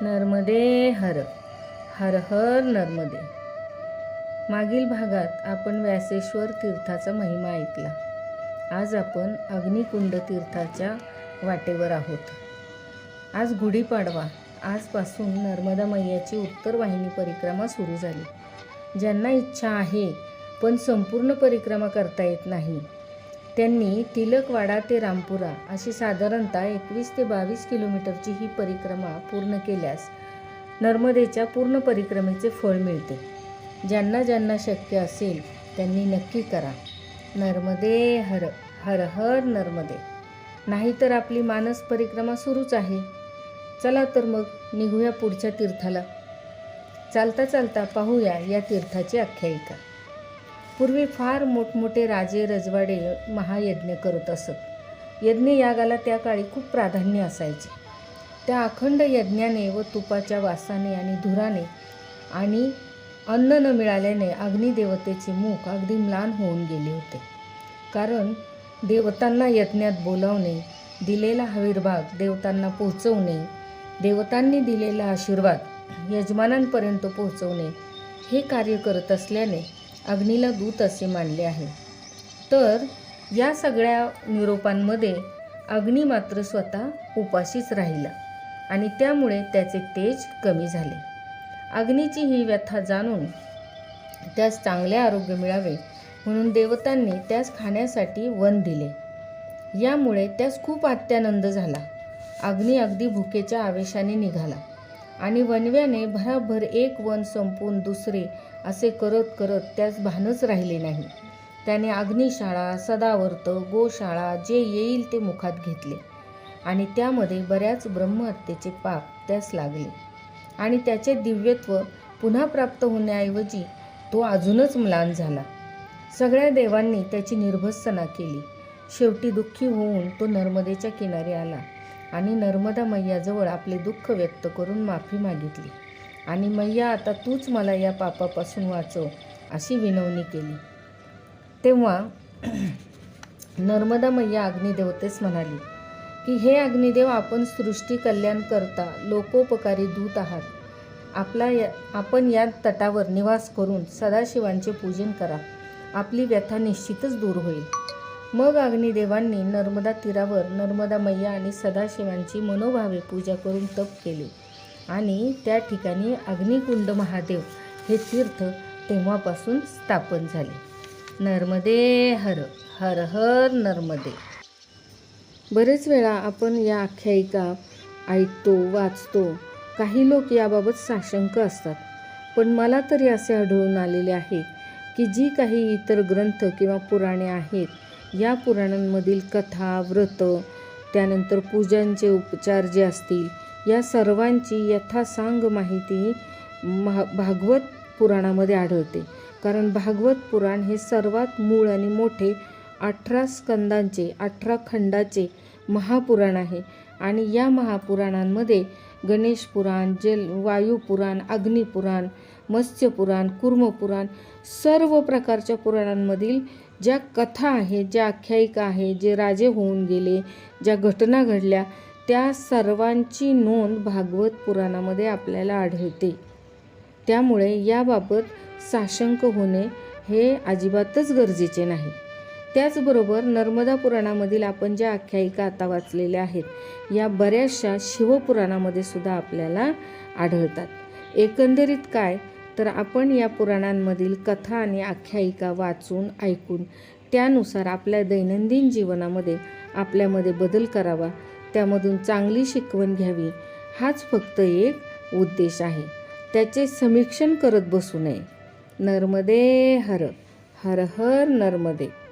नर्मदे हर हर हर नर्मदे. मागील भागात आपण व्यासेश्वर तीर्थाचा महिमा ऐकला. आज आपण अग्निकुंड तीर्थाच्या वाटेवर आहोत. आज गुढीपाडवा. आजपासून नर्मदा मैयाची उत्तर वाहिनी परिक्रमा सुरू झाली. ज्यांना इच्छा आहे पण संपूर्ण परिक्रमा करता येत नाही त्यांनी तिलकवाडा ते रामपुरा अशी साधारणतः एकवीस ते बावीस किलोमीटरची ही परिक्रमा पूर्ण केल्यास नर्मदेच्या पूर्ण परिक्रमेचे फळ मिळते. ज्यांना ज्यांना शक्य असेल त्यांनी नक्की करा. नर्मदे हर हर हर नर्मदे. नाहीतर आपली मानस परिक्रमा सुरूच आहे. चला तर मग निघूया पुढच्या तीर्थाला. चालता चालता पाहूया या तीर्थाची आख्यायिका. पूर्वी फार मोठमोठे राजे रजवाडे महायज्ञ करत असत. यज्ञ यागाला त्या काळी खूप प्राधान्य असायचे. त्या अखंड यज्ञाने व तुपाच्या वासाने आणि धुराने आणि अन्न न मिळाल्याने अग्निदेवतेचे मुख अगदी म्लान होऊन गेले होते. कारण देवतांना यज्ञात बोलावणे दिलेला हवीरभाग देवतांना पोहोचवणे देवतांनी दिलेला आशीर्वाद यजमानांपर्यंत पोहोचवणे हे कार्य करत असल्याने अग्नीला दूत असे मानले आहे. तर या सगळ्या निरोपांमध्ये अग्नी मात्र स्वतः उपाशीच राहिला आणि त्यामुळे त्याचे तेज कमी झाले. अग्नीची ही व्यथा जाणून त्यास चांगले आरोग्य मिळावे म्हणून देवतांनी त्यास खाण्यासाठी वन दिले. यामुळे त्यास खूप अत्यानंद झाला. अग्नी अगदी भुकेच्या आवेशाने निघाला. आणि वनव्याने भराभर एक वन संपून दुसरे असे करत करत त्यास भानच राहिले नाही. त्याने अग्निशाळा सदावर्त गोशाळा जे येईल ते मुखात घेतले आणि त्यामध्ये बऱ्याच ब्रह्महत्येचे पाप त्यास लागले. आणि त्याचे दिव्यत्व पुन्हा प्राप्त होण्याऐवजी तो अजूनच म्लान झाला. सगळ्या देवांनी त्याची निर्भत्सना केली. शेवटी दुःखी होऊन तो नर्मदेच्या किनारी आला. आणि नर्मदा मैयाजवळ आपले दुःख व्यक्त करून माफी मागितली. आणि मैया आता तूच मला या पापापासून वाचव अशी विनवणी केली. तेव्हा नर्मदा मैया अग्निदेवतेस म्हणाली की हे अग्निदेव आपण सृष्टी कल्याण करता लोकोपकारी दूत आहात. आपला या आपण या तटावर निवास करून सदाशिवांचे पूजन करा. आपली व्यथा निश्चितच दूर होईल. मग अग्निदेवांनी नर्मदा तीरावर नर्मदा मैया आणि सदाशिवांची मनोभावे पूजा करून तप केले. आणि त्या ठिकाणी अग्निकुंड महादेव हे तीर्थ तेव्हापासून स्थापन झाले. नर्मदे हर हर हर नर्मदे. बरेच वेळा आपण या आख्यायिका ऐकतो वाचतो. काही लोक याबाबत साशंक असतात. पण मला तरी असे आढळून आलेले आहे की जी काही इतर ग्रंथ किंवा पुराणे आहेत या पुराणांमधील कथा व्रत त्यानंतर पूजांचे उपचार जे असतील या सर्वांची यथासांग माहिती महा भागवत पुराणामध्ये आढळते. कारण भागवत पुराण हे सर्वात मूळ आणि मोठे अठरा स्कंदांचे अठरा खंडाचे महापुराण आहे. आणि या महापुराणांमध्ये गणेश पुराण जल वायुपुराण अग्निपुराण मत्स्यपुराण कुर्मपुराण सर्व प्रकारच्या पुराणांमधील ज्या कथा आहेत ज्या आख्यायिका आहेत जे राजे होऊन गेले ज्या घटना घडल्या त्या सर्वांची नोंद भागवत पुराणामध्ये आपल्याला आढळते. त्यामुळे याबाबत साशंक होणे हे अजिबातच गरजेचे नाही. त्याचबरोबर नर्मदा पुराणामधील आपण ज्या आख्यायिका आता वाचलेल्या आहेत या बऱ्याचशा शिवपुराणामध्ये सुद्धा आपल्याला आढळतात. एकंदरीत काय? तर आपण या पुराणांमधील कथा आणि आख्यायिका वाचून ऐकून त्यानुसार आपल्या दैनंदिन जीवनामध्ये आपल्यामध्ये बदल करावा. त्यामधून चांगली शिकवण घ्यावी. हाच फक्त एक उद्देश आहे. त्याचे समीक्षण करत बसू नये. नर्मदे हर हर हर नर्मदे.